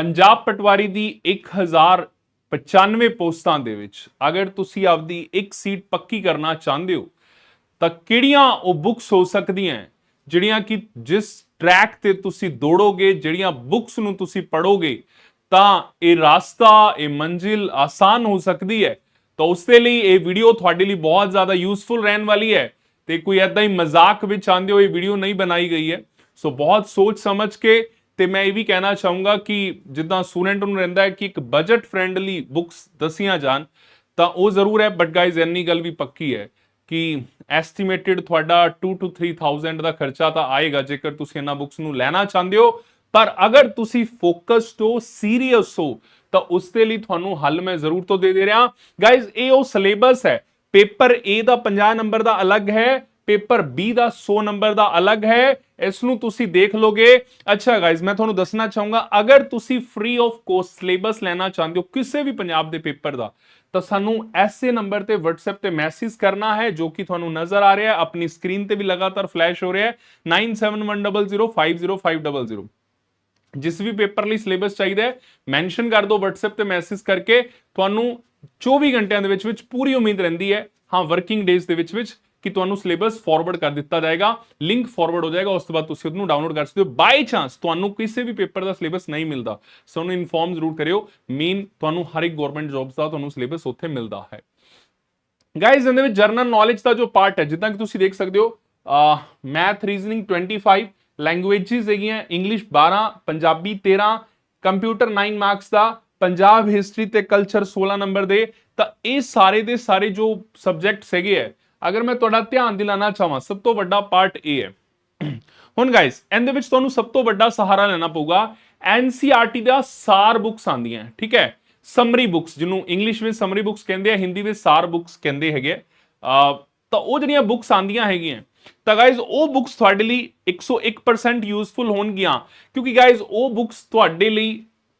ਪੰਜਾਬ ਪਟਵਾਰੀ ਦੀ 1095 ਪੋਸਟਾਂ ਦੇ ਵਿੱਚ ਅਗਰ ਤੁਸੀਂ ਆਪਦੀ ਇੱਕ ਸੀਟ ਪੱਕੀ ਕਰਨਾ ਚਾਹੁੰਦੇ ਹੋ, ਤਾਂ ਕਿਹੜੀਆਂ ਉਹ ਬੁੱਕਸ ਹੋ ਸਕਦੀਆਂ ਜਿਹੜੀਆਂ ਕਿ ਜਿਸ ਟਰੈਕ ਤੇ ਤੁਸੀਂ ਦੌੜੋਗੇ, ਜਿਹੜੀਆਂ ਬੁੱਕਸ ਨੂੰ ਤੁਸੀਂ ਪੜੋਗੇ ਤਾਂ ਇਹ ਰਾਸਤਾ, ਇਹ ਮੰਜ਼ਿਲ ਆਸਾਨ ਹੋ ਸਕਦੀ ਹੈ। ਤਾਂ ਉਸ ਦੇ ਲਈ ਇਹ ਵੀਡੀਓ ਤੁਹਾਡੇ ਲਈ ਬਹੁਤ ਜ਼ਿਆਦਾ ਯੂਸਫੁਲ ਰਹਿਣ ਵਾਲੀ ਹੈ ਤੇ ਕੋਈ ਐਦਾਂ ਹੀ ਮਜ਼ਾਕ ਵਿੱਚ ਆਂਦੇ ਇਹ ਵੀਡੀਓ ਨਹੀਂ ਬਣਾਈ ਗਈ ਹੈ। ਸੋ ਬਹੁਤ ਸੋਚ ਸਮਝ ਕੇ ਤੇ ਮੈਂ ਇਹ ਵੀ ਕਹਿਣਾ ਚਾਹੂੰਗਾ ਕਿ ਜਿੱਦਾਂ ਸਟੂਡੈਂਟ ਨੂੰ ਰਹਿੰਦਾ ਹੈ ਕਿ ਇੱਕ ਬਜਟ ਫ੍ਰੈਂਡਲੀ ਬੁੱਕਸ ਦਸੀਆਂ ਜਾਣ, ਤਾਂ ਉਹ ਜ਼ਰੂਰ ਹੈ ਬਟ ਗਾਇਜ਼ ਇੰਨੀ ਗੱਲ ਵੀ ਪੱਕੀ ਹੈ ਕਿ ਐਸਟੀਮੇਟਿਡ ਤੁਹਾਡਾ 2 to 3000 ਦਾ ਖਰਚਾ ਤਾਂ ਆਏਗਾ, ਜੇਕਰ ਤੁਸੀਂ ਇਹਨਾਂ ਬੁੱਕਸ ਨੂੰ ਲੈਣਾ ਚਾਹੁੰਦੇ ਹੋ। ਪਰ ਅਗਰ ਤੁਸੀਂ ਫੋਕਸਡ ਹੋ ਸੀਰੀਅਸ ਹੋ, ਤਾਂ ਉਸ ਦੇ ਲਈ ਤੁਹਾਨੂੰ ਹੱਲ ਮੈਂ ਜ਼ਰੂਰ ਤੋਂ ਦੇ ਦੇ ਰਿਹਾ। ਗਾਇਜ਼ ਇਹ ਉਹ ਸਿਲੇਬਸ ਹੈ ਪੇਪਰ A ਦਾ 50 ਨੰਬਰ ਦਾ ਅਲੱਗ ਹੈ ਪੇਪਰ B ਦਾ 100 ਨੰਬਰ ਦਾ ਅਲੱਗ ਹੈ। ਇਸ ਨੂੰ ਤੁਸੀਂ ਦੇਖ ਲੋਗੇ। ਅੱਛਾ ਗਾਇਜ਼ ਮੈਂ ਤੁਹਾਨੂੰ ਦੱਸਣਾ ਚਾਹੂੰਗਾ, ਅਗਰ ਤੁਸੀਂ ਫ੍ਰੀ ਆਫ ਕੋਸਟ ਸਿਲੇਬਸ ਲੈਣਾ ਚਾਹੁੰਦੇ ਹੋ ਕਿਸੇ ਵੀ ਪੰਜਾਬ ਦੇ ਪੇਪਰ ਦਾ, ਤਾਂ ਸਾਨੂੰ ਐਸੇ ਨੰਬਰ ਤੇ WhatsApp ਤੇ ਮੈਸੇਜ ਕਰਨਾ ਹੈ, ਜੋ ਕਿ ਤੁਹਾਨੂੰ ਨਜ਼ਰ ਆ ਰਿਹਾ ਹੈ। ਆਪਣੀ ਸਕਰੀਨ ਤੇ ਵੀ ਲਗਾਤਾਰ ਫਲੈਸ਼ ਹੋ ਰਿਹਾ ਹੈ। 9710050500 ਜਿਸ ਵੀ ਪੇਪਰ ਲਈ ਸਿਲੇਬਸ ਚਾਹੀਦਾ ਹੈ ਮੈਂਸ਼ਨ ਕਰ ਦਿਓ WhatsApp ਤੇ ਮੈਸੇਜ ਕਰਕੇ। ਤੁਹਾਨੂੰ 24 ਘੰਟਿਆਂ ਦੇ ਵਿੱਚ ਵਿੱਚ ਪੂਰੀ ਉਮੀਦ ਰਹਿੰਦੀ ਹੈ। ਹਾਂ ਵਰਕਿੰਗ ਡੇਜ਼ ਦੇ ਵਿੱਚ ਵਿੱਚ ਕਿ ਤੁਹਾਨੂੰ ਸਿਲੇਬਸ ਫਾਰਵਰਡ ਕਰ ਦਿੱਤਾ ਜਾਏਗਾ ਲਿੰਕ ਫਾਰਵਰਡ ਹੋ ਜਾਏਗਾ, ਉਸ ਤੋਂ ਬਾਅਦ ਤੁਸੀਂ ਉਹਨੂੰ ਡਾਊਨਲੋਡ ਕਰ ਸਕਦੇ ਹੋ। ਬਾਈ ਚਾਂਸ ਤੁਹਾਨੂੰ ਕਿਸੇ ਵੀ ਪੇਪਰ ਦਾ ਸਿਲੇਬਸ ਨਹੀਂ ਮਿਲਦਾ। ਸੋ ਉਹਨੂੰ ਇਨਫੋਰਮ ਜ਼ਰੂਰ ਕਰਿਓ। ਮੇਨ ਤੁਹਾਨੂੰ ਹਰ ਇੱਕ ਗਵਰਨਮੈਂਟ ਜੌਬਸ ਦਾ ਤੁਹਾਨੂੰ ਸਿਲੇਬਸ ਉੱਥੇ ਮਿਲਦਾ ਹੈ। ਗਾਇਜ਼ ਇਹਦੇ ਵਿੱਚ ਜਰਨਲ ਨੌਲੇਜ ਦਾ ਜੋ ਪਾਰਟ ਹੈ, ਜਿੱਦਾਂ ਕਿ ਤੁਸੀਂ ਦੇਖ ਸਕਦੇ ਹੋ ਮੈਥ ਰੀਜ਼ਨਿੰਗ 25 ਲੈਂਗੁਏਜਸ ਹੈਗੀਆਂ ਇੰਗਲਿਸ਼ 12 ਪੰਜਾਬੀ 13 ਕੰਪਿਊਟਰ 9 ਮਾਰਕਸ ਦਾ, ਪੰਜਾਬ ਹਿਸਟਰੀ ਤੇ ਕਲਚਰ 16 ਨੰਬਰ ਦੇ। ਤਾਂ ਇਹ ਸਾਰੇ ਦੇ ਸਾਰੇ ਜੋ ਸਬਜੈਕਟਸ ਹੈਗੇ ਹੈ ਅਗਰ ਮੈਂ ਤੁਹਾਡਾ ਧਿਆਨ ਦਿਲਾਣਾ ਚਾਹਾਂ, ਸਭ ਤੋਂ ਵੱਡਾ ਪਾਰਟ ਇਹ ਹੈ। ਹੁਣ ਗਾਇਸ ਇਹਦੇ ਵਿੱਚ ਤੁਹਾਨੂੰ ਸਭ ਤੋਂ ਵੱਡਾ ਸਹਾਰਾ ਲੈਣਾ ਪਊਗਾ NCRT ਦਾ ਸਾਰ ਬੁੱਕਸ ਆਂਦੀਆਂ ਠੀਕ ਹੈ? ਸਮਰੀ ਬੁੱਕਸ ਜਿਹਨੂੰ ਇੰਗਲਿਸ਼ ਵਿੱਚ ਸਮਰੀ ਬੁੱਕਸ ਕਹਿੰਦੇ ਆ ਹਿੰਦੀ ਵਿੱਚ ਸਾਰ ਬੁੱਕਸ ਕਹਿੰਦੇ ਹੈਗੇ ਆ। ਤਾਂ ਉਹ ਜਿਹੜੀਆਂ ਬੁੱਕਸ ਆਂਦੀਆਂ ਹੈਗੀਆਂ, ਤਾਂ ਗਾਇਜ਼ ਉਹ ਬੁੱਕਸ ਤੁਹਾਡੇ ਲਈ 101% ਯੂਸਫੁਲ ਹੋਣਗੀਆਂ, ਕਿਉਂਕਿ ਗਾਇਜ਼ ਉਹ ਬੁੱਕਸ ਤੁਹਾਡੇ ਲਈ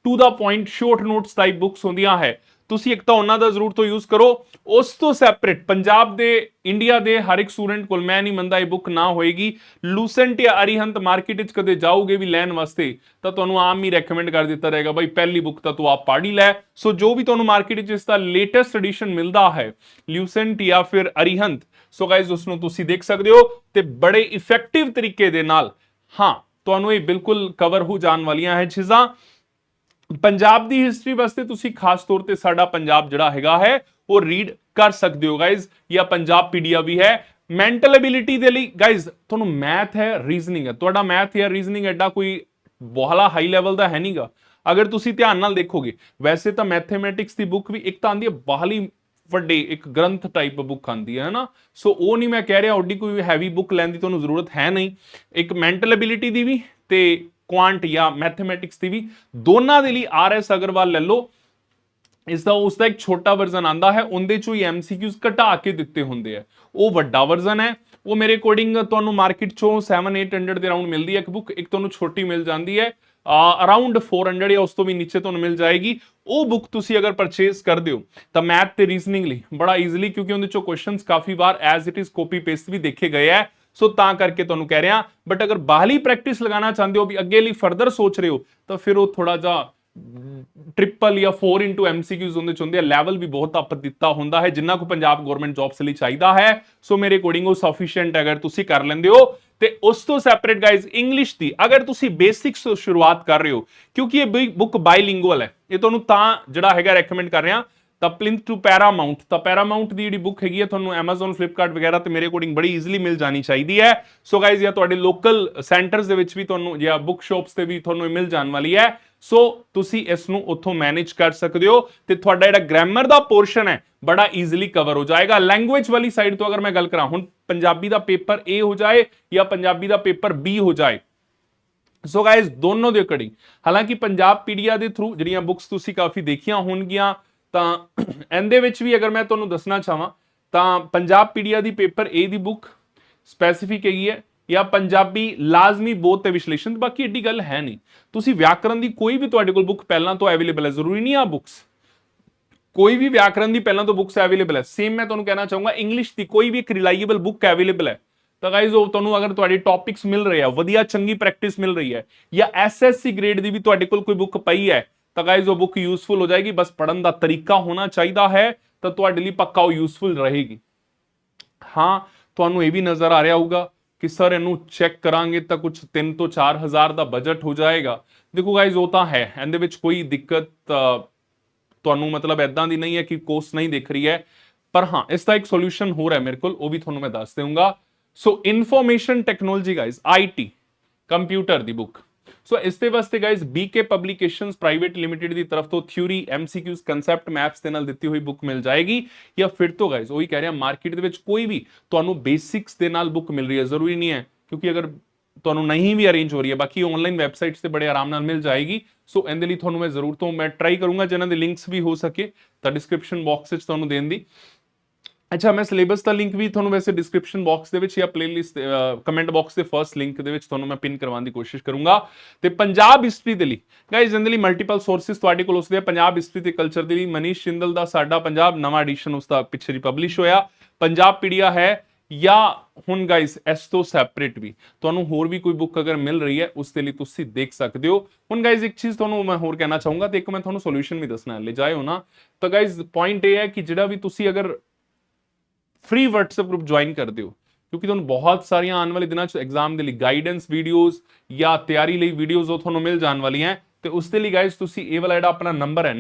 to the point short notes type books ਹੁੰਦੀਆਂ ਹੈ। ਤੁਸੀਂ ਇੱਕ ਤਾਂ ਉਹਨਾਂ ਦਾ ਜ਼ਰੂਰ ਤੋਂ ਯੂਜ਼ ਕਰੋ। ਉਸ ਤੋਂ ਸੈਪਰੇਟ ਪੰਜਾਬ ਦੇ ਇੰਡੀਆ ਦੇ ਹਰ ਇੱਕ ਸਟੂਡੈਂਟ ਕੋਲ ਮੈਂ ਨਹੀਂ ਮੰਨਦਾ ਇਹ ਬੁੱਕ ਨਾ ਹੋਏਗੀ। ਲੂਸੈਂਟ ਜਾਂ ਅਰੀਹੰਤ ਮਾਰਕੀਟ ਵਿੱਚ ਕਦੇ ਜਾਓਗੇ ਵੀ ਲੈਣ ਵਾਸਤੇ, ਤਾਂ ਤੁਹਾਨੂੰ ਆਮ ਹੀ ਰეკਮੈਂਡ ਕਰ ਦਿੱਤਾ ਜਾਏਗਾ, ਬਈ ਪਹਿਲੀ ਬੁੱਕ ਤਾਂ ਤੂੰ ਆਪ ਪੜ੍ਹ ਹੀ ਲੈ। ਸੋ ਜੋ ਵੀ ਤੁਹਾਨੂੰ ਮਾਰਕੀਟ ਵਿੱਚ ਇਸ ਦਾ ਲੇਟੈਸਟ ਐਡੀਸ਼ਨ ਮਿਲਦਾ ਹੈ ਲੂਸੈਂਟ ਜਾਂ ਫਿਰ ਅਰੀਹੰਤ ਸੋ ਗਾਇਜ਼ ਉਸ ਨੂੰ ਤੁਸੀਂ ਦੇਖ ਸਕਦੇ ਹੋ ਤੇ ਬੜੇ ਇਫੈਕਟਿਵ ਤਰੀਕੇ ਦੇ ਨਾਲ, ਹਾਂ, ਤੁਹਾਨੂੰ ਇਹ ਬਿਲਕੁਲ ਕਵਰ ਹੋ ਜਾਣ ਵਾਲੀਆਂ ਹੈ ਚੀਜ਼ਾਂ। ਪੰਜਾਬ ਦੀ ਹਿਸਟਰੀ ਵਾਸਤੇ ਤੁਸੀਂ ਖਾਸ ਤੌਰ ਤੇ ਸਾਡਾ ਪੰਜਾਬ ਜਿਹੜਾ ਹੈਗਾ ਹੈ, ਉਹ ਰੀਡ ਕਰ ਸਕਦੇ ਹੋ ਗਾਇਜ਼ ਜਾਂ ਪੰਜਾਬ ਪੀਡੀਆ ਵੀ ਹੈ। ਮੈਂਟਲ ਐਬਿਲਿਟੀ ਦੇ ਲਈ ਗਾਇਜ਼ ਤੁਹਾਨੂੰ ਮੈਥ ਹੈ ਰੀਜ਼ਨਿੰਗ ਹੈ। ਤੁਹਾਡਾ ਮੈਥ ਜਾਂ ਰੀਜ਼ਨਿੰਗ ਐਡਾ ਕੋਈ ਬਹੁਲਾ ਹਾਈ ਲੈਵਲ ਦਾ ਹੈ ਨਹੀਂਗਾ। ਅਗਰ ਤੁਸੀਂ ਧਿਆਨ ਨਾਲ ਦੇਖੋਗੇ, ਵੈਸੇ ਤਾਂ ਮੈਥਮੈਟਿਕਸ ਦੀ ਬੁੱਕ ਵੀ ਇੱਕ ਤਾਂ ਆਂਦੀ ਹੈ, ਬਾਹਲੀ ਵੱਡੇ ਇੱਕ ਗ੍ਰੰਥ ਟਾਈਪ ਬੁੱਕ ਆਂਦੀ ਹੈ ਨਾ ਸੋ ਉਹ ਨਹੀਂ ਮੈਂ ਕਹਿ ਰਿਹਾ, ਓਡੀ ਕੋਈ ਹੈਵੀ ਬੁੱਕ ਲੈਣ ਦੀ ਤੁਹਾਨੂੰ ਜ਼ਰੂਰਤ ਹੈ ਨਹੀਂ। ਇੱਕ ਮੈਂਟਲ ਐਬਿਲਿਟੀ ਦੀ ਵੀ ਤੇ ਕੁਆਂਟ ਜਾਂ ਮੈਥਮੈਟਿਕਸ ਦੀ ਵੀ, ਦੋਨਾਂ ਦੇ ਲਈ ਆਰ ਐਸ ਅਗਰਵਾਲ ਲੈ ਲਓ। ਇਸ ਦਾ ਉਸ ਦਾ ਇੱਕ ਛੋਟਾ ਵਰਜ਼ਨ ਆਂਦਾ ਹੈ, ਉਹਦੇ ਚੋਂ ਹੀ ਐਮਸੀਕਿਊਜ਼ ਘਟਾ ਕੇ ਦਿੱਤੇ ਹੁੰਦੇ ਆ। ਉਹ ਵੱਡਾ ਵਰਜ਼ਨ ਹੈ। ਉਹ ਮੇਰੇ ਅਕੋਰਡਿੰਗ ਤੁਹਾਨੂੰ ਮਾਰਕੀਟ ਚੋਂ 7-800 ਦੇ ਰਾਉਂਡ ਮਿਲਦੀ ਹੈ ਇੱਕ ਬੁੱਕ ਇੱਕ ਤੁਹਾਨੂੰ ਛੋਟੀ ਮਿਲ ਜਾਂਦੀ ਹੈ। ਅਰਾਊਂਡ 400 ਜਾਂ ਉਸ ਤੋਂ ਵੀ ਨੀਚੇ ਤੁਹਾਨੂੰ ਮਿਲ ਜਾਏਗੀ। ਉਹ ਬੁੱਕ ਤੁਸੀਂ ਅਗਰ ਪਰਚੇਸ ਕਰਦੇ ਹੋ ਤਾਂ ਮੈਥ ਤੇ ਰੀਜ਼ਨਿੰਗ ਲਈ ਬੜਾ ਈਜ਼ੀਲੀ ਕਿਉਂਕਿ ਉਹਦੇ ਚੋਂ ਕੁਐਸਚਨਸ ਕਾਫੀ ਵਾਰ as it is copy paste ਵੀ ਦੇਖੇ ਗਏ ਹੈ ਸੋ ਤਾਂ ਕਰਕੇ ਤੁਹਾਨੂੰ ਕਹਿ ਰਿਹਾ ਬਟ ਅਗਰ ਬਾਹਲੀ ਪ੍ਰੈਕਟਿਸ ਲਗਾਉਣਾ ਚਾਹੁੰਦੇ ਹੋ ਵੀ ਅੱਗੇ ਲਈ ਫਰਦਰ ਸੋਚ ਰਹੇ ਹੋ, ਤਾਂ ਫਿਰ ਉਹ ਥੋੜਾ ਜਿਹਾ ਟ੍ਰਿਪਲ ਜਾਂ 4 ਇਨਟੂ ਐਮਸੀਕਿਊਜ਼ ਹੁੰਦੇ ਚ ਹੁੰਦੇ ਆ ਲੈਵਲ ਵੀ ਬਹੁਤ ਅਪ ਦਿੱਤਾ ਹੁੰਦਾ ਹੈ, ਜਿੰਨਾ ਕੋ ਪੰਜਾਬ ਗਵਰਨਮੈਂਟ ਜੌਬਸ ਲਈ ਚਾਹੀਦਾ ਹੈ। ਸੋ ਮੇਰੇ ਅਕੋਰਡਿੰਗ ਉਹ ਸਫੀਸ਼ੀਐਂਟ ਅਗਰ ਤੁਸੀਂ ਕਰ ਲੈਂਦੇ ਹੋ, ਤੇ ਉਸ ਤੋਂ ਸੈਪਰੇਟ ਗਾਇਜ਼ ਇੰਗਲਿਸ਼ ਦੀ, ਅਗਰ ਤੁਸੀਂ ਬੇਸਿਕਸ ਤੋਂ ਸ਼ੁਰੂਆਤ ਕਰ ਰਹੇ ਹੋ, ਕਿਉਂਕਿ ਇਹ ਬੁੱਕ ਬਾਈਲਿੰਗੁਅਲ ਹੈ, ਇਹ ਤੁਹਾਨੂੰ ਤਾਂ ਜਿਹੜਾ ਹੈਗਾ ਰეკਮੈਂਡ ਕਰ ਰਿਹਾ ਤਾਂ ਪਲਿੰਥ ਟੂ ਪੈਰਾਮਾਉਂਟ ਤਾਂ ਪੈਰਾਮਾਉਂਟ ਦੀ ਜਿਹੜੀ ਬੁੱਕ ਹੈਗੀ ਹੈ ਤੁਹਾਨੂੰ Amazon, Flipkart ਵਗੈਰਾ ਤੇ ਮੇਰੇ ਅਕੋਰਡਿੰਗ ਬੜੀ ਈਜ਼ੀਲੀ ਮਿਲ ਜਾਣੀ ਚਾਹੀਦੀ ਹੈ। ਸੋ ਗਾਇਜ਼ ਜਾਂ ਤੁਹਾਡੇ ਲੋਕਲ ਸੈਂਟਰਸ ਦੇ ਵਿੱਚ ਵੀ ਤੁਹਾਨੂੰ, ਜਾਂ ਬੁੱਕ ਸ਼ਾਪਸ ਤੇ ਵੀ ਤੁਹਾਨੂੰ ਇਹ ਮਿਲ ਜਾਣ ਵਾਲੀ ਹੈ। ਸੋ ਤੁਸੀਂ ਇਸ ਨੂੰ ਉੱਥੋਂ ਮੈਨੇਜ ਕਰ ਸਕਦੇ ਹੋ ਤੇ ਤੁਹਾਡਾ ਜਿਹੜਾ ਗ੍ਰਾਮਰ ਦਾ ਪੋਰਸ਼ਨ ਹੈ, ਬੜਾ ਈਜ਼ੀਲੀ ਕਵਰ ਹੋ ਜਾਏਗਾ। ਲੈਂਗੁਏਜ ਵਾਲੀ ਸਾਈਡ ਤੋਂ ਅਗਰ ਮੈਂ ਗੱਲ ਕਰਾਂ, ਹੁਣ ਪੰਜਾਬੀ ਦਾ ਪੇਪਰ A ਹੋ ਜਾਏ ਜਾਂ ਪੰਜਾਬੀ ਦਾ ਪੇਪਰ B ਹੋ ਜਾਏ। ਸੋ ਗਾਇਜ਼ ਦੋਨੋਂ ਦੇ ਅਕੋਰਡਿੰਗ ਹਾਲਾਂਕਿ ਪੰਜਾਬ ਪੀਡੀਆ ਦੇ ਥਰੂ ਜਿਹੜੀਆਂ ਬੁੱਕਸ ਤੁਸੀਂ ਕਾਫੀ ਦੇਖੀਆਂ ਹੋਣਗੀਆਂ ਤਾਂ ਇਹਦੇ ਵਿੱਚ ਵੀ ਅਗਰ ਮੈਂ ਤੁਹਾਨੂੰ ਦੱਸਣਾ ਚਾਹਾਂ, ਤਾਂ ਪੰਜਾਬ ਪੀਡੀਆ ਦੀ ਪੇਪਰ A ਦੀ ਬੁੱਕ ਸਪੈਸੀਫਿਕ ਹੈਗੀ ਹੈ ਜਾਂ ਪੰਜਾਬੀ ਲਾਜ਼ਮੀ ਬੋਧ ਤੇ ਵਿਸ਼ਲੇਸ਼ਣ, ਬਾਕੀ ਏਡੀ ਗੱਲ ਹੈ ਨਹੀਂ। ਤੁਸੀਂ ਵਿਆਕਰਨ ਦੀ ਕੋਈ ਵੀ ਤੁਹਾਡੇ ਕੋਲ ਬੁੱਕ ਪਹਿਲਾਂ ਤੋਂ ਅਵੇਲੇਬਲ ਹੈ, ਜ਼ਰੂਰੀ ਨਹੀਂ ਆ ਬੁੱਕਸ। ਕੋਈ ਵੀ ਵਿਆਕਰਨ ਦੀ ਪਹਿਲਾਂ ਤੋਂ ਬੁੱਕਸ ਅਵੇਲੇਬਲ ਹੈ। ਸੇਮ ਮੈਂ ਤੁਹਾਨੂੰ ਕਹਿਣਾ ਚਾਹੂੰਗਾ ਇੰਗਲਿਸ਼ ਦੀ ਕੋਈ ਵੀ ਇੱਕ ਰਿਲਾਈਏਬਲ ਬੁੱਕ ਅਵੇਲੇਬਲ ਹੈ। ਤਾਂ ਗਾਇਜ਼ ਉਹ ਤੁਹਾਨੂੰ ਅਗਰ ਤੁਹਾਡੇ ਟੌਪਿਕਸ ਮਿਲ ਰਹੇ ਆ, ਵਧੀਆ ਚੰਗੀ ਪ੍ਰੈਕਟਿਸ ਮਿਲ ਰਹੀ ਹੈ, ਜਾਂ ਐਸਐਸਸੀ ਗ੍ਰੇਡ ਦੀ ਵੀ ਤੁਹਾਡੇ ਕੋਲ ਕੋਈ ਬੁੱਕ ਪਈ ਹੈ ਤਾਂ ਗਾਇਜ਼ ਉਹ ਬੁੱਕ ਯੂਸਫੁਲ ਹੋ ਜਾਏਗੀ, ਬਸ ਪੜਨ ਦਾ ਤਰੀਕਾ ਹੋਣਾ ਚਾਹੀਦਾ ਹੈ, ਤਾਂ ਤੁਹਾਡੇ ਲਈ ਪੱਕਾ ਉਹ ਯੂਸਫੁਲ ਰਹੇਗੀ। ਹਾਂ, ਤੁਹਾਨੂੰ ਇਹ ਵੀ ਨਜ਼ਰ ਆ ਰਿਹਾ ਹੋਊਗਾ ਕਿ ਸਰ ਇਹਨੂੰ ਚੈੱਕ ਕਰਾਂਗੇ ਤਾਂ ਕੁਝ 3 ਤੋਂ 4000 ਦਾ ਬਜਟ ਹੋ ਜਾਏਗਾ। ਦੇਖੋ ਗਾਇਜ਼ ਉਹ ਤਾਂ ਹੈ, ਇਹਦੇ ਵਿੱਚ ਕੋਈ ਦਿੱਕਤ ਤੁਹਾਨੂੰ ਮਤਲਬ ਐਦਾਂ ਦੀ ਨਹੀਂ ਹੈ ਕਿ ਕੋਰਸ ਨਹੀਂ ਦਿਖ ਰਹੀ ਹੈ। ਪਰ ਹਾਂ, ਇਸ ਦਾ ਇੱਕ ਸੋਲੂਸ਼ਨ ਹੋ ਰਿਹਾ ਮੇਰੇ ਕੋਲ, ਉਹ ਵੀ ਤੁਹਾਨੂੰ ਮੈਂ ਦੱਸ ਦੇਵਾਂਗਾ so information technology guys IT computer the book so ਇਸ ਦੇ ਵਾਸਤੇ guys BK publications private limited ਦੀ ਤਰਫ ਤੋਂ ਥਿਊਰੀ ਐਮਸੀਕਿਊਜ਼ ਕਨਸੈਪਟ ਮੈਪਸ ਦੇ ਨਾਲ ਦਿੱਤੀ ਹੋਈ ਬੁੱਕ ਮਿਲ ਜਾਏਗੀ ਜਾਂ ਫਿਰ ਤੋਂ ਗਾਇਜ਼ ਉਹੀ ਕਹਿ ਰਿਹਾ ਮਾਰਕੀਟ ਦੇ ਵਿੱਚ ਕੋਈ ਵੀ ਤੁਹਾਨੂੰ ਬੇਸਿਕਸ ਦੇ ਨਾਲ ਬੁੱਕ ਮਿਲ ਰਹੀ ਹੈ ਜ਼ਰੂਰੀ ਨਹੀਂ ਹੈ ਕਿਉਂਕਿ ਅਗਰ ਤੁਹਾਨੂੰ ਨਹੀਂ ਵੀ ਅਰੇਂਜ ਹੋ ਰਹੀ ਹੈ ਬਾਕੀ ਆਨਲਾਈਨ ਵੈਬਸਾਈਟਸ ਤੇ ਬੜੇ ਆਰਾਮ ਨਾਲ ਮਿਲ ਜਾਏਗੀ ਸੋ ਇਹਦੇ ਲਈ ਤੁਹਾਨੂੰ ਮੈਂ ਜ਼ਰੂਰ ਤੋਂ ਮੈਂ ਟਰਾਈ ਕਰੂੰਗਾ ਜਿਨ੍ਹਾਂ ਦੇ ਲਿੰਕਸ ਵੀ ਹੋ ਸਕੇ ਤਾਂ ਡਿਸਕ੍ਰਿਪਸ਼ਨ ਬਾਕਸ ਵਿੱਚ ਤੁਹਾਨੂੰ ਦੇਣ ਦੀ ਅੱਛਾ, ਮੈਂ ਸਿਲੇਬਸ ਦਾ ਲਿੰਕ ਵੀ ਤੁਹਾਨੂੰ ਵੈਸੇ ਡਿਸਕ੍ਰਿਪਸ਼ਨ ਬਾਕਸ ਦੇ ਵਿੱਚ ਜਾਂ ਪਲੇਲਿਸਟ ਕਮੈਂਟ ਬਾਕਸ ਦੇ ਫਰਸਟ ਲਿੰਕ ਦੇ ਵਿੱਚ ਤੁਹਾਨੂੰ ਮੈਂ ਪਿਨ ਕਰਵਾਉਣ ਦੀ ਕੋਸ਼ਿਸ਼ ਕਰੂੰਗਾ। ਤੇ ਪੰਜਾਬ ਹਿਸਟਰੀ ਦੇ ਲਈ ਗਾਇਜ਼ ਇਹਦੇ ਲਈ ਮਲਟੀਪਲ ਸੋਰਸਸ ਤੁਹਾਡੇ ਕੋਲ ਉਸਦੇ ਆ। ਪੰਜਾਬ ਹਿਸਟਰੀ ਤੇ ਕਲਚਰ ਦੇ ਲਈ ਮਨੀਸ਼ ਸ਼ਿੰਦਲ ਦਾ ਸਾਡਾ ਪੰਜਾਬ, ਨਵਾਂ ਐਡੀਸ਼ਨ ਉਸਦਾ ਪਿੱਛੇ ਜੀ ਪਬਲਿਸ਼ ਹੋਇਆ। ਪੰਜਾਬ ਪੀਡੀਆ ਹੈ ਜਾਂ ਹੁਣ ਗਾਇਜ਼ ਇਸ ਤੋਂ ਸੈਪਰੇਟ ਵੀ। ਤੁਹਾਨੂੰ ਹੋਰ ਵੀ ਕੋਈ ਬੁੱਕ ਅਗਰ ਮਿਲ ਰਹੀ ਹੈ, ਉਸ ਦੇ ਲਈ ਤੁਸੀਂ ਦੇਖ ਸਕਦੇ ਹੋ। ਹੁਣ ਗਾਇਜ਼ ਇੱਕ ਚੀਜ਼ ਤੁਹਾਨੂੰ ਮੈਂ ਹੋਰ ਕਹਿਣਾ ਚਾਹੂੰਗਾ ਤੇ ਇੱਕ ਮੈਂ ਤੁਹਾਨੂੰ ਸੋਲੂਸ਼ਨ ਵੀ ਦੱਸਣਾ ਹੈ। ਲੈ ਜਾਇਓ ਨਾ। ਤਾਂ ਗਾਇਜ਼ ਪੁਆਇੰਟ ਇਹ ਹੈ ਕਿ ਜਿਹੜਾ ਵੀ ਤੁਸੀਂ ਅਗਰ ਫ੍ਰੀ WhatsApp ਗਰੁੱਪ ਜੁਆਇਨ ਕਰ ਦਿਓ। ਕਿਉਂਕਿ ਤੁਹਾਨੂੰ ਬਹੁਤ ਸਾਰੀਆਂ ਆਉਣ ਵਾਲੇ ਦਿਨਾਂ 'ਚ ਐਗਜ਼ਾਮ ਦੇ ਲਈ ਗਾਈਡੈਂਸ ਵੀਡੀਓਜ਼ ਜਾਂ ਤਿਆਰੀ ਲਈ ਵੀਡੀਓਜ਼ ਉਹ ਤੁਹਾਨੂੰ ਮਿਲ ਜਾਣ ਵਾਲੀਆਂ ਤੇ ਉਸ ਦੇ ਲਈ ਗਾਇਸ ਤੁਸੀਂ ਇਹ ਵਾਲਾ ਜਿਹੜਾ ਆਪਣਾ ਨੰਬਰ ਹੈ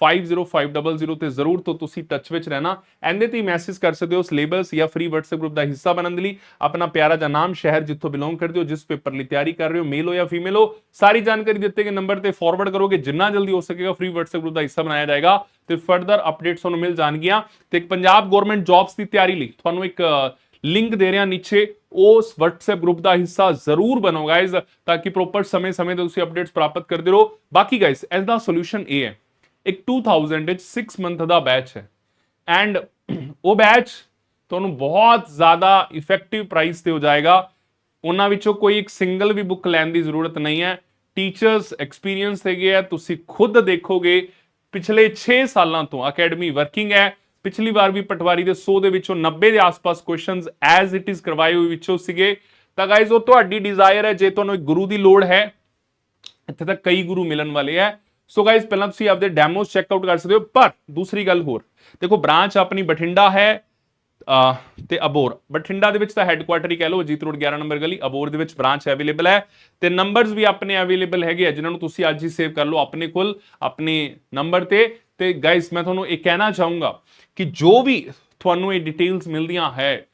9710050500 ਤੇ ਜ਼ਰੂਰ ਤੋਂ ਤੁਸੀਂ ਟੱਚ ਵਿੱਚ ਰਹਿਣਾ। ਐਂਦੇ ਤੇ ਮੈਸੇਜ ਕਰ ਸਕਦੇ ਹੋ ਸਿਲੇਬਸ ਜਾਂ ਫ੍ਰੀ WhatsApp ਗਰੁੱਪ ਦਾ ਹਿੱਸਾ ਬਣਨ ਦੇ ਲਈ। ਆਪਣਾ ਪਿਆਰਾ ਜਿਹਾ ਨਾਮ ਸ਼ਹਿਰ ਜਿੱਥੋਂ ਬਿਲੋਂਗ ਕਰਦੇ ਹੋ, ਜਿਸ ਪੇਪਰ ਲਈ ਤਿਆਰੀ ਕਰ ਰਹੇ ਹੋ ਮੇਲ ਹੋ ਜਾਂ ਫੀਮੇਲ ਹੋ, ਸਾਰੀ ਜਾਣਕਾਰੀ ਦਿੱਤੇ ਗਏ ਨੰਬਰ ਤੇ ਫਾਰਵਰਡ ਕਰੋਗੇ, ਜਿੰਨਾ ਜਲਦੀ ਹੋ ਸਕੇਗਾ ਫ੍ਰੀ WhatsApp ਗਰੁੱਪ ਦਾ ਹਿੱਸਾ ਬਣਾਇਆ ਜਾਏਗਾ ਤੇ ਫਰਦਰ ਅਪਡੇਟਸ ਤੁਹਾਨੂੰ ਮਿਲ ਜਾਣਗੀਆਂ। ਤੇ ਇੱਕ ਪੰਜਾਬ ਗਵਰਨਮੈਂਟ ਜੌਬਸ ਦੀ ਤਿਆਰੀ ਲਈ ਤੁਹਾਨੂੰ ਇੱਕ ਲਿੰਕ ਦੇ ਰਿਹਾ ਨੀਚੇ। ਉਸ WhatsApp ਗਰੁੱਪ ਦਾ ਹਿੱਸਾ ਜ਼ਰੂਰ ਬਣੋ ਗਾਇਜ਼ ਤਾਂ ਕਿ ਪ੍ਰੋਪਰ ਸਮੇਂ-ਸਮੇਂ ਤੇ ਤੁਸੀਂ ਅਪਡੇਟਸ ਪ੍ਰਾਪਤ ਕਰਦੇ ਰਹੋ। ਬਾਕੀ ਗਾਇਜ਼ ਇਸ ਦਾ ਸੋਲੂਸ਼ਨ ਇਹ ਹੈ। ਇੱਕ 2000 ਵਿੱਚ 6 ਮੰਥ ਦਾ ਬੈਚ ਹੈ। ਐਂਡ ਉਹ ਬੈਚ ਤੁਹਾਨੂੰ ਬਹੁਤ ਜ਼ਿਆਦਾ ਇਫੈਕਟਿਵ ਪ੍ਰਾਈਸ ਤੇ ਹੋ ਜਾਏਗਾ। ਉਹਨਾਂ ਵਿੱਚੋਂ ਕੋਈ ਇੱਕ ਸਿੰਗਲ ਵੀ ਬੁੱਕ ਲੈਣ ਦੀ ਜ਼ਰੂਰਤ ਨਹੀਂ ਹੈ। ਟੀਚਰਸ ਐਕਸਪੀਰੀਅੰਸ ਹੈਗੇ ਆ, ਤੁਸੀਂ ਖੁਦ ਦੇਖੋਗੇ। ਪਿਛਲੇ 6 ਸਾਲਾਂ ਤੋਂ ਅਕੈਡਮੀ ਵਰਕਿੰਗ ਹੈ। ਪਿਛਲੀ ਵਾਰ ਵੀ ਪਟਵਾਰੀ ਦੇ 100 ਦੇ ਵਿੱਚੋਂ 90 ਦੇ ਆਸ-ਪਾਸ ਕੁਐਸਚਨਸ ਐਜ਼ ਇਟ ਇਜ਼ ਕਰਵਾਏ ਹੋਏ ਵਿੱਚੋਂ ਸੀਗੇ। ਤਾਂ ਗਾਇਜ਼ ਉਹ ਤੁਹਾਡੀ ਡਿਜ਼ਾਇਰ ਹੈ, ਜੇ ਤੁਹਾਨੂੰ ਇੱਕ ਗੁਰੂ ਦੀ ਲੋੜ ਹੈ, ਇੱਥੇ ਤਾਂ ਕਈ ਗੁਰੂ ਮਿਲਣ ਵਾਲੇ ਹੈ। ਸੋ ਗਾਇਜ਼ ਪਹਿਲਾਂ ਤੁਸੀਂ ਆਪਦੇ ਡੈਮੋਸ ਚੈੱਕ ਆਊਟ ਕਰ ਸਕਦੇ ਹੋ, ਪਰ ਦੂਸਰੀ ਗੱਲ ਹੋਰ। ਦੇਖੋ ਬ੍ਰਾਂਚ ਆਪਣੀ ਬਠਿੰਡਾ ਹੈ, ਅਹ, ਤੇ ਅਬੋਰ। ਬਠਿੰਡਾ ਦੇ ਵਿੱਚ ਤਾਂ ਹੈੱਡਕੁਆਟਰ ਹੀ ਕਹਿ ਲਓ, ਅਜੀਤ ਰੋਡ 11 ਨੰਬਰ ਗਲੀ, ਅਬੋਰ ਦੇ ਵਿੱਚ ਬ੍ਰਾਂਚ ਅਵੇਲੇਬਲ ਹੈ। ਤੇ ਨੰਬਰਸ ਵੀ ਆਪਣੇ ਅਵੇਲੇਬਲ ਹੈਗੇ ਆ, ਜਿਨ੍ਹਾਂ ਨੂੰ ਤੁਸੀਂ ਅੱਜ ਹੀ ਸੇਵ ਕਰ ਲਓ ਆਪਣੇ ਕੋਲ, ਆਪਣੇ ਨੰਬਰ ਤੇ। ਤੇ ਗਾਇਸ ਮੈਂ ਤੁਹਾਨੂੰ ਇਹ ਕਹਿਣਾ ਚਾਹੂੰਗਾ ਕਿ ਜੋ ਵੀ ਤੁਹਾਨੂੰ ਇਹ ਡਿਟੇਲਸ ਮਿਲਦੀਆਂ ਹੈ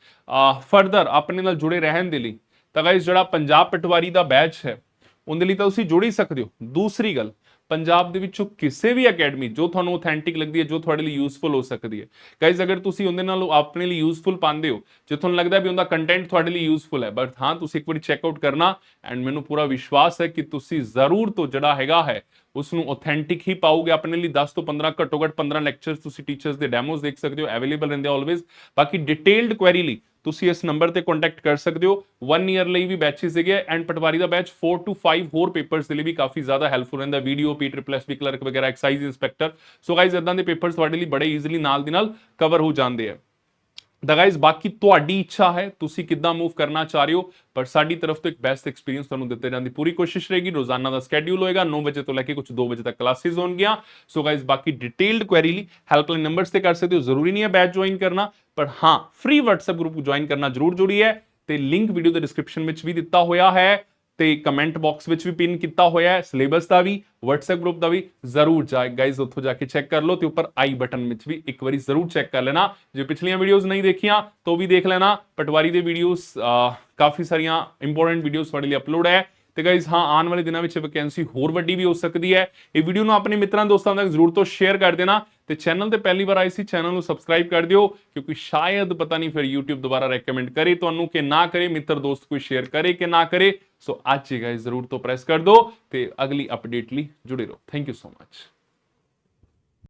ਫਰਦਰ ਆਪਣੇ ਨਾਲ ਜੁੜੇ ਰਹਿਣ ਦੇ ਲਈ, ਤਾਂ ਗਾਇਸ ਜਿਹੜਾ ਪੰਜਾਬ ਪਟਵਾਰੀ ਦਾ ਬੈਚ ਹੈ, ਉਹਦੇ ਲਈ ਤਾਂ ਤੁਸੀਂ ਜੁੜ ਹੀ ਸਕਦੇ ਹੋ। ਦੂਸਰੀ ਗੱਲ ਪੰਜਾਬ ਦੇ ਵਿੱਚੋਂ ਕਿਸੇ ਵੀ ਅਕੈਡਮੀ ਜੋ ਤੁਹਾਨੂੰ ਆਥੈਂਟਿਕ ਲੱਗਦੀ ਹੈ, ਜੋ ਤੁਹਾਡੇ ਲਈ ਯੂਸਫੁਲ ਹੋ ਸਕਦੀ ਹੈ। ਗਾਇਜ਼ ਅਗਰ ਤੁਸੀਂ ਉਹਦੇ ਨਾਲ ਆਪਣੇ ਲਈ ਯੂਸਫੁਲ ਪਾਉਂਦੇ ਹੋ, ਜੇ ਤੁਹਾਨੂੰ ਲੱਗਦਾ ਵੀ ਉਹਦਾ ਕੰਟੈਂਟ ਤੁਹਾਡੇ ਲਈ ਯੂਸਫੁਲ ਹੈ ਬਟ ਹਾਂ, ਤੁਸੀਂ ਇੱਕ ਵਾਰੀ ਚੈੱਕ ਆਊਟ ਕਰਨਾ ਐਂਡ ਮੈਨੂੰ ਪੂਰਾ ਵਿਸ਼ਵਾਸ ਹੈ ਕਿ ਤੁਸੀਂ ਜ਼ਰੂਰ ਤੋਂ ਜਿਹੜਾ ਹੈਗਾ ਹੈ ਉਸ ਨੂੰ ਆਥੈਂਟਿਕ ਹੀ ਪਾਓਗੇ। ਆਪਣੇ ਲਈ 10 ਤੋਂ 15 ਘੱਟੋ ਘੱਟ 15 ਲੈਕਚਰਸ ਤੁਸੀਂ ਟੀਚਰਸ ਦੇ ਡੈਮੋਸ ਦੇਖ ਸਕਦੇ ਹੋ ਅਵੇਲੇਬਲ ਰਹਿੰਦੇ ਆਲਵੇਜ਼ ਬਾਕੀ ਡਿਟੇਲਡ ਕੁਐਰੀ ਲਈ ਤੁਸੀਂ ਇਸ ਨੰਬਰ ਤੇ ਕੰਟੈਕਟ ਕਰ ਸਕਦੇ ਹੋ। 1 ਇਅਰ ਲਈ ਵੀ ਬੈਚਸ ਹੈਗੇ ਐਂਡ ਪਟਵਾਰੀ ਦਾ ਬੈਚ 4 ਟੂ 5 ਹੋਰ ਪੇਪਰਸ ਦੇ ਲਈ ਵੀ ਕਾਫੀ ਜ਼ਿਆਦਾ ਹੈਲਪਫੁਲ ਰਹਿੰਦਾ video P triple S P clerk ਵਗੈਰਾ ਐਕਸਾਈਜ਼ ਇੰਸਪੈਕਟਰ ਸੋ ਗਾਇਜ਼ ਇਦਾਂ ਦੇ ਪੇਪਰਸ ਤੁਹਾਡੇ ਲਈ ਬੜੇ ਈਜ਼ੀਲੀ ਨਾਲ ਦੀ ਨਾਲ ਕਵਰ ਹੋ ਜਾਂਦੇ ਆ। ਤਾਂ ਗਾਇਜ਼ ਬਾਕੀ ਤੁਹਾਡੀ ਇੱਛਾ ਹੈ, ਤੁਸੀਂ ਕਿੱਦਾਂ ਮੂਵ ਕਰਨਾ ਚਾਹ ਰਹੇ ਹੋ? ਪਰ ਸਾਡੀ ਤਰਫ ਤੋਂ ਇੱਕ ਬੈਸਟ ਐਕਸਪੀਰੀਅੰਸ ਤੁਹਾਨੂੰ ਦਿੱਤੇ ਜਾਣ ਦੀ ਪੂਰੀ ਕੋਸ਼ਿਸ਼ ਰਹੇਗੀ। ਰੋਜ਼ਾਨਾ ਦਾ ਸਕੇਡਿਊਲ ਹੋਏਗਾ 9 ਵਜੇ ਤੋਂ ਲੈ ਕੇ ਕੁਝ 2 ਵਜੇ ਤੱਕ ਕਲਾਸਿਸ ਹੋਣਗੀਆਂ। ਸੋ ਗਾਇਜ਼ ਬਾਕੀ ਡਿਟੇਲਡ ਕੁਐਰੀ ਲਈ ਹੈਲਪਲਾਈਨ ਨੰਬਰਸ ਤੇ ਕਰ ਸਕਦੇ ਹੋ। ਜ਼ਰੂਰੀ ਨਹੀਂ ਹੈ ਬੈਚ ਜੁਆਇਨ ਕਰਨਾ ਪਰ ਹਾਂ ਫ੍ਰੀ WhatsApp ਗਰੁੱਪ ਜੁਆਇਨ ਕਰਨਾ ਜ਼ਰੂਰ ਜ਼ਰੂਰੀ ਹੈ। ਤੇ ਲਿੰਕ ਵੀਡੀਓ ਦੇ ਡਿਸਕ੍ਰਿਪਸ਼ਨ ਵਿੱਚ ਵੀ ਦਿੱਤਾ ਹੋਇਆ ਹੈ। ਤੇ ਕਮੈਂਟ ਬਾਕਸ ਵਿੱਚ ਵੀ ਪਿਨ ਕੀਤਾ ਹੋਇਆ ਹੈ ਸਿਲੇਬਸ ਦਾ ਵੀ, WhatsApp ਗਰੁੱਪ ਦਾ ਵੀ ਜ਼ਰੂਰ ਜਾ ਗਾਇਜ਼ ਉੱਥੋਂ ਜਾ ਕੇ ਚੈੱਕ ਕਰ ਲਓ ਤੇ ਉੱਪਰ ਆਈ ਬਟਨ ਵਿੱਚ ਵੀ ਇੱਕ ਵਾਰੀ ਜ਼ਰੂਰ ਚੈੱਕ ਕਰ ਲੈਣਾ। ਜੇ ਪਿਛਲੀਆਂ ਵੀਡੀਓਜ਼ ਨਹੀਂ ਦੇਖੀਆਂ, ਤਾਂ ਉਹ ਵੀ ਦੇਖ ਲੈਣਾ। ਪਟਵਾਰੀ ਦੇ ਵੀਡੀਓਜ਼ ਕਾਫੀ ਸਾਰੀਆਂ ਇੰਪੋਰਟੈਂਟ ਵੀਡੀਓਜ਼ ਤੁਹਾਡੇ ਲਈ ਅਪਲੋਡ ਹੈ। ਤੇ ਗਾਇਜ਼ ਹਾਂ, ਆਉਣ ਵਾਲੇ ਦਿਨਾਂ ਵਿੱਚ ਵੈਕੈਂਸੀ ਹੋਰ ਵੱਡੀ ਵੀ ਹੋ ਸਕਦੀ ਹੈ। ਇਹ ਵੀਡੀਓ ਨੂੰ ਆਪਣੇ ਮਿੱਤਰਾਂ, ਦੋਸਤਾਂ ਤੱਕ ਜ਼ਰੂਰ ਤੋਂ ਸ਼ੇਅਰ ਕਰ ਦੇਣਾ। ਤੇ ਚੈਨਲ ਤੇ ਪਹਿਲੀ ਵਾਰ ਆਈ ਸੀ ਚੈਨਲ ਨੂੰ ਸਬਸਕ੍ਰਾਈਬ ਕਰ ਦਿਓ, ਕਿਉਂਕਿ ਸ਼ਾਇਦ ਪਤਾ ਨਹੀਂ ਫਿਰ YouTube ਦੁਬਾਰਾ ਰეკਮੈਂਡ ਕਰੇ ਤੁਹਾਨੂੰ ਕਿ ਨਾ ਕਰੇ, ਮਿੱਤਰ ਦੋਸਤ ਕੋਈ ਸ਼ੇਅਰ ਕਰੇ ਕਿ ਨਾ ਕਰੇ। ਸੋ ਅੱਜ ਹੀ ਗਾਇਜ਼ ਜ਼ਰੂਰ ਤੋਂ ਪ੍ਰੈਸ ਕਰ ਦਿਓ ਤੇ ਅਗਲੀ ਅਪਡੇਟ ਲਈ ਜੁੜੇ ਰਹੋ। Thank you so much